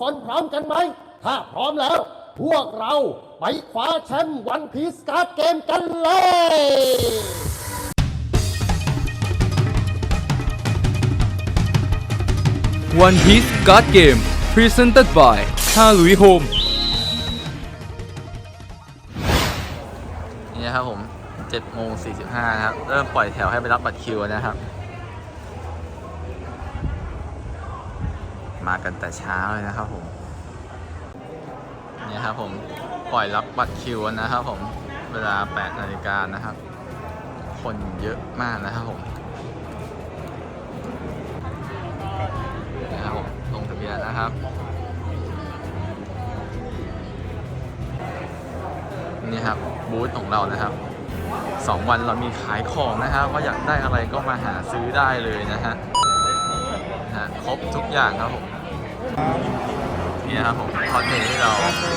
คนพร้อมกันไหม ถ้าพร้อมแล้ว พวกเราไปคว้าแชมป์วันพีสการ์ดเกมกันเลย One Piece Card Game Presented by ฮาลุยโฮมนี่นะครับผม7โมง45นะครับ เริ่มปล่อยแถวให้ไปรับบัตรคิวนะครับ มากันแต่เช้าเลยนะครับผมนี่ครับผมปล่อยรับบัตรคิวนะครับผมเวลา8นาฬิกานะครับ คนเยอะมากนะครับผมนะครับผมลงทะเบียนนะครับนี่ครับบูธของเรานะครับสองวันเรามีขายของนะครับว่าอยากได้อะไรก็มาหาซื้อได้เลยนะฮะ รบทุกอย่างครับผมนี่นะครับผมคอนเทนต์ที่เรา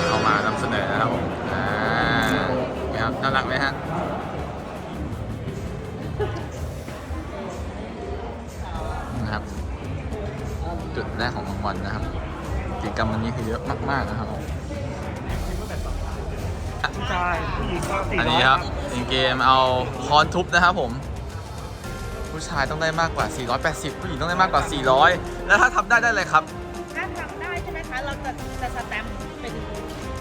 เอามานำเสนอนะครับผมอ่านี่ครับน่ารักไหมฮะนะครับ จุดแรกของรางวัลนะครับกิจกรรมวันนี้คือเยอะมากๆนะครับผมใช่ผู้หญิงก็สี่อันร้อนี้ยครับในเกมเอาคอนทุบนะครับผม ผู้ชายต้องได้มากกว่า 480 ผู้หญิงต้องได้มากกว่า 400 แล้วถ้าทำได้ได้เลยครับ ถ้าทำได้ใช่ไหมคะ เราจะจะสแตมป์เป็น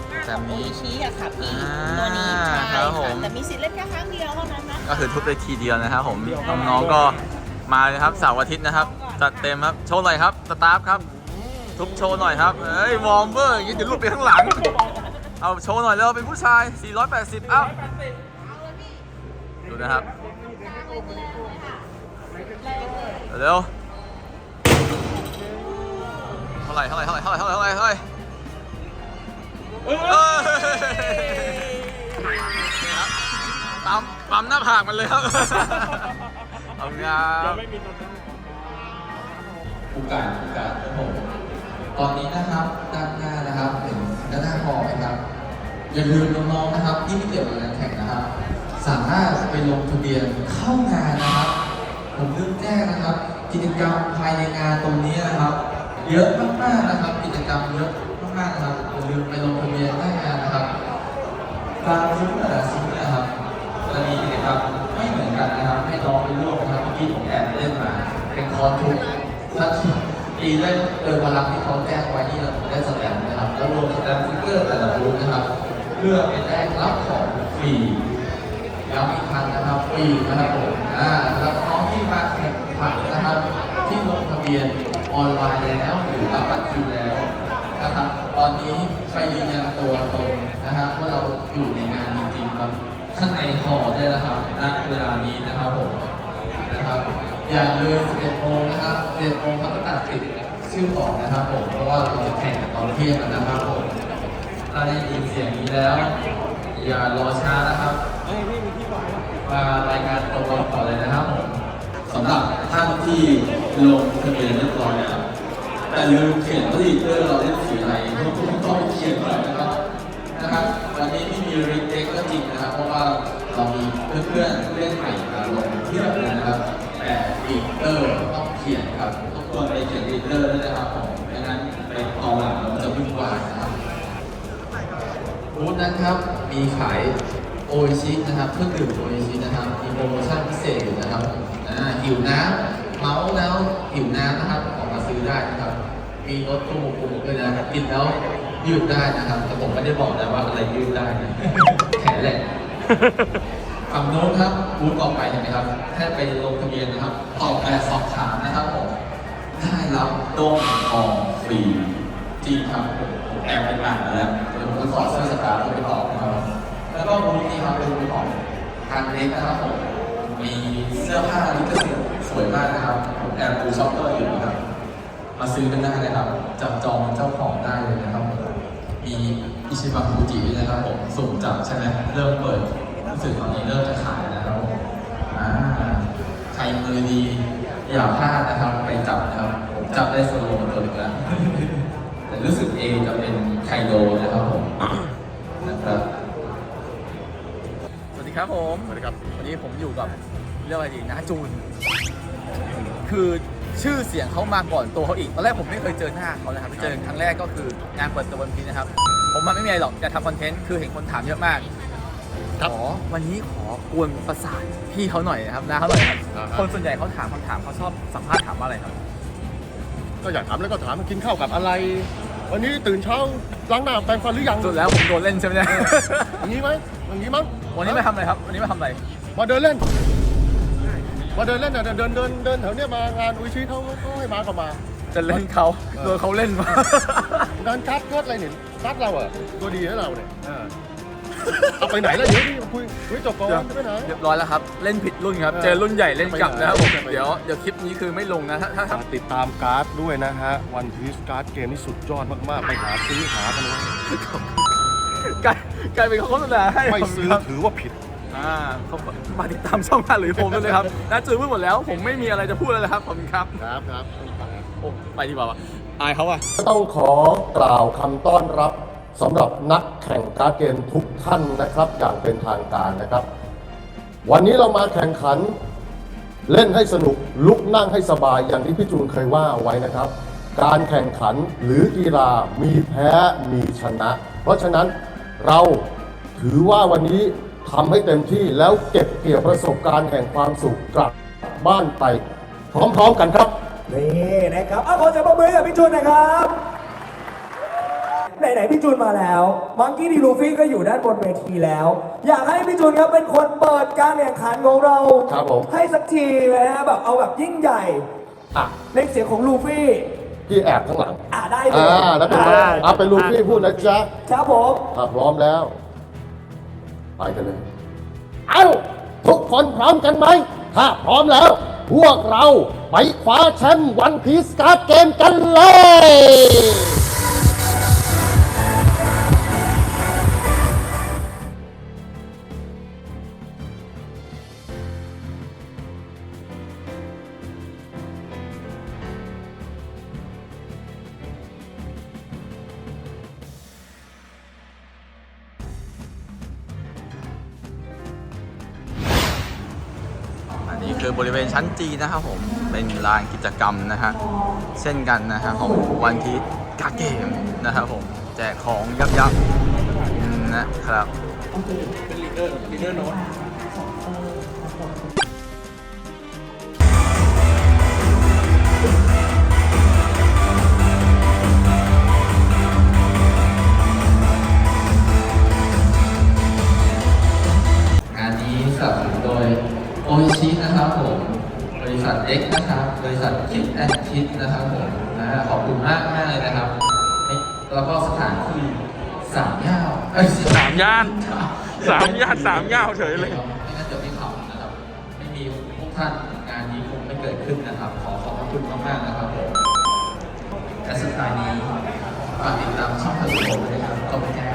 หน้าแตขอมงป์นี้โออิชิอะค่ะพี่อ่าตัวนี้ใช่ครัค่ะบผม แต่มีสิทธิ์เล่นแค่ครั้งเดียวเท่านั้นนะก็คือทุบได้ทีเดียวนะครับผมน้องๆก็มาเลยครับเสาร์อาทิตย์นะครับจัดเต็มครับโชว์หน่อยครับสตาฟครับ ทุบโชว์หน่อยครับเอ้ยวอร์มเวอร์อย่างนี้เดี๋ยวหลุดไปข้างหลัง เอาโชว์หน่อยเร็วเป็นผู้ชาย 480 เอ้าดูนะครับเร็วเท่าไหร่เท่าไหร่เท่าไหร่เท่าไหร่เท่าไหร่เท่าไหร่เท่าไหร่เอ้ยนี่ครับปั๊มปั๊มหน้าผากมันเลยครับเอางายังมไม่มีตัวนั้นโอกาสโอกาสครับผมตอนนี้นะครับด้านหน้านะครับเห็นด้านหน้าหอไหมครับอย่าลืมน้องๆนะครับที่ไม่เกี่ยวกับงานแข่งนะครับ สามารถไปลงทะเบียนเข้างานนะครับ ผมลืมแจ้งนะครับ กิจกรรมภายในงานตรงนี้นะครับ เยอะมากๆนะครับ กิจกรรมเยอะมากๆนะครับอย่าลืมไปลงทะเบียนหน้างานนะครับตามซุ้มแต่ละซุ้มนะครับจะมีกิจกรรมไม่เหมือนกันนะครับ ให้น้องไปร่วมนะครับเมื่อกี้ผมแอบเล่นมา เป็นคอร์สทุกถ้าปีเล่นเกินวันรับที่เขาแจ้งไว้นี่เราได้สแตมป์นะครับ แล้วรวมสแตมป์สติ๊กเกอร์แต่ละบูธนะครับเพื่อเป็นแรกรับของฟรีย้ำอีกครั้งนะครับฟรีนะครับผมอ่าสำหรับน้องที่มาแข่งขันนะครับ ที่ียนออนไลน์แล้วหรือรับบัตรคิวแล้วนะครับตอนนี้ไปยืนยันตัวตรงนะครับว่าเราอยู่ในงานจริงๆครับข้างในหอได้แล้วครับณเวลานี้นะครับผมนะครับอย่าเลย11โมงนะครับ11โมงเขาประกาศปิดชื่อหอนะครับผมเพราะว่าเราจะแข่งตอนเที่ยงนะครับผมถ้าได้ยินเสียงนี้แล้ว อย่ารอช้านะครับมารายงานตัวก่อนเลยนะครับผมำหรับท่านที่ลงทะเบียนเรียบร้อยแล้วแต่ลืมเขียนว่าลีดเดอร์เราเล่นสีอะไรต้องต้องเขียนหน่อยนะครับนะครับวันนี้ไม่มีรีเทคก็จริงนะครับเพราะว่าเรามีเพื่อนๆเล่นใหม่มาลงเทียบเลยนะครับ แต่ลีดเดอร์ต้องเขียนครับต้องควรไปเขียนลีดเดอร์ด้วยนะครับผมไม่งั้นไปตอนหลังเราจะวุ่นวายนะครับบูธนั้นครับมีขาย โอชินะครับเครื่องดื่มโอชินะครับมีโปรโมชั่นพิเศษอยู่นะครับอ่าหิวน้ำเมาส์แล้วหิวน้ำนะครับออกมาซื้อได้นะครับ มีรถตู้ปูด้วยนะครับกินแล้วยืดได้นะครับ แต่ผมไม่ได้บอกนะว่าอะไรยืดได้นะแขนแหละฝั่งโน้นครับบูธต่อไปเห็นไหมครับแค่ไปลงทะเบียนนะครับตอบแบบสอบถามนะครับผมได้รับโดมทองฟรีจริงครับผมผมแอบไปอ่านมาแล้วเดี๋ยวผมจะขอดเสื้อสตาร์ทไปตอบ นะครับแล้วก็บูธนี้ครับเป็นบูธของทางเล็กนะครับผมมีเสื้อผ้าลิขสิทธิ์สวยมากนะครับผมแอบดูช็อปเปอร์อยู่นะครับ มาซื้อกันได้นะครับจับจองเจ้าของได้เลยนะครับผมมีอิชิบังฟูจินะครับผมสุ่มจับใช่ไหมเริ่มเปิดรู้สึกตอนนี้เริ่มจะขายนะครับผมอ่าใครมือดีอย่าพลาดนะครับไปจับนะครับผมจับได้สโลว์มาตัวหนึงแล้วแต่รู้สึกเองจะเป็นไคโดนะครับผม ครับผมสวัสดีครับวันนี้ผมอยู่กับเรียกว่าอะไรดีนะจูน คือชื่อเสียงเขามาก่อนตัวเขาอีกตอนแรกผมไม่เคยเจอหน้าเขานะครับไปเจอครั้งแรกก็คืองานเปิดตัววันพีนะครับ ผมมันไม่มีอะไรหรอกจะทำคอนเทนต์คือเห็นคนถามเยอะมากครับขอวันนี้ขอกวนประสาทพี่เขาหน่อยนะครับน้าเขาหน่อยครับอ่าฮะคนส่วนใหญ่เขาถามคำถามเขาชอบสัมภาษณ์ถามว่าอะไรครับ ก็อยากถามแล้วก็ถามกินข้าวกับอะไร วันนี้ตื่นเช้าล้างหน้าแปรงฟันหรือยังสุดแล้วผมโดนเล่นใช่ไหมเนี่ยอย่างนี้ไหมอย่างนี้มั้งวันนี้ไม่ทำอะไรครับ วันนี้ไม่ทำอะไร มาเดินเล่น มาเดินเล่นน่ะเดินเดินเดินเดินแถวเนี้ยมางานอุยชีเขาเขาให้มาก็มา จะเล่นเขาโดนเขาเล่นมางานการ์ดเกิดอะไรเนี่ยการ์ดเราอะตัวดีให้เราเนี่ย เออเอาไปไหนแล้วเดี๋ยวนี่คุยคุยจบก่อนจะไปไหน เรียบร้อยแล้วครับ เล่นผิดรุ่นครับ เออเจอรุ่นใหญ่เล่นกลับนะครับผมไปไหนเดี๋ยวเดี๋ยวคลิปนี้คือไม่ลงนะถ้าถ้าถ้า ติดตามการ์ดด้วยนะฮะ วันพีซการ์ดเกมนี่สุดยอดมาก ๆ ไปหาซื้อหากันเลยกลายกลายเป็นโฆษณาให้ไม่ผมซื้อครับถือว่าผิด อ่าเขามาติดตามช่องงานหรือผมด้วยเลยครับน่าจือพูดหมดแล้ว ผมไม่มีอะไรจะพูดแล้วนะครับขอบคุณครับ ครับครับ โอ้ไปดีกว่าวะอายเขาอะ ต้องขอกล่าวคำต้อนรับ สำหรับนักแข่งการ์ดเกมทุกท่านนะครับ อย่างเป็นทางการนะครับ วันนี้เรามาแข่งขันเล่นให้สนุกลุกนั่งให้สบายอย่างที่พี่จูนเคยว่าไว้นะครับ การแข่งขันหรือกีฬามีแพ้มีชนะ เพราะฉะนั้นเราถือว่าวันนี้ทำให้เต็มที่แล้วเก็บเกี่ยวประสบการณ์แห่งความสุขกลับบ้านไป พร้อมๆกันครับ นี่นะครับ เอาขอเสียงปรบมือให้กับพี่จูนนะครับ ไหนๆพี่จูนมาแล้วมังกี้ดีลูฟี่ก็อยู่ด้านบนเวทีแล้ว อยากให้พี่จูนครับเป็นคนเปิดการแข่งขันของเรา ครับผม ให้สักทีเลยนะแบบเอาแบบยิ่งใหญ่อะในเสียงของลูฟี่พี่แอบข้างหลัง อ่าได้เลยอ่าแล้วเป็นได้เอาเป็นลูกพี่พูดนะจ๊ะครับผมถ้าพร้อมแล้ว ไปกันเลย เอาทุกคนพร้อมกันไหม ถ้าพร้อมแล้ว พวกเราไปคว้าแชมป์วันพีสการ์ดเกมกันเลย นี่คือบริเวณชั้นจีนะครับผมเป็นลานกิจกรรมนะฮะเช่นกันนะฮะของวันที่การ์ดเกมนะครับผมแจกของยับยับๆอืมนะครับง ดนะครับบริษัทคิดแอนคิดนะครับผมนะขอบคุณมากมากเลยนะครับ แล้วก็สถานที่สามย่านสามย่านสามย่านสามย่านเฉยเลยไม่น่าจะไม่ขำนะครับ ไม่มีพวกท่านงานนี้คงไม่เกิดขึ้นนะครับ ขอขอบคุณมากๆนะครับผมและสไตล์นี้ฝากติดตามช่องทางของผมนะครับก็ไม่แก่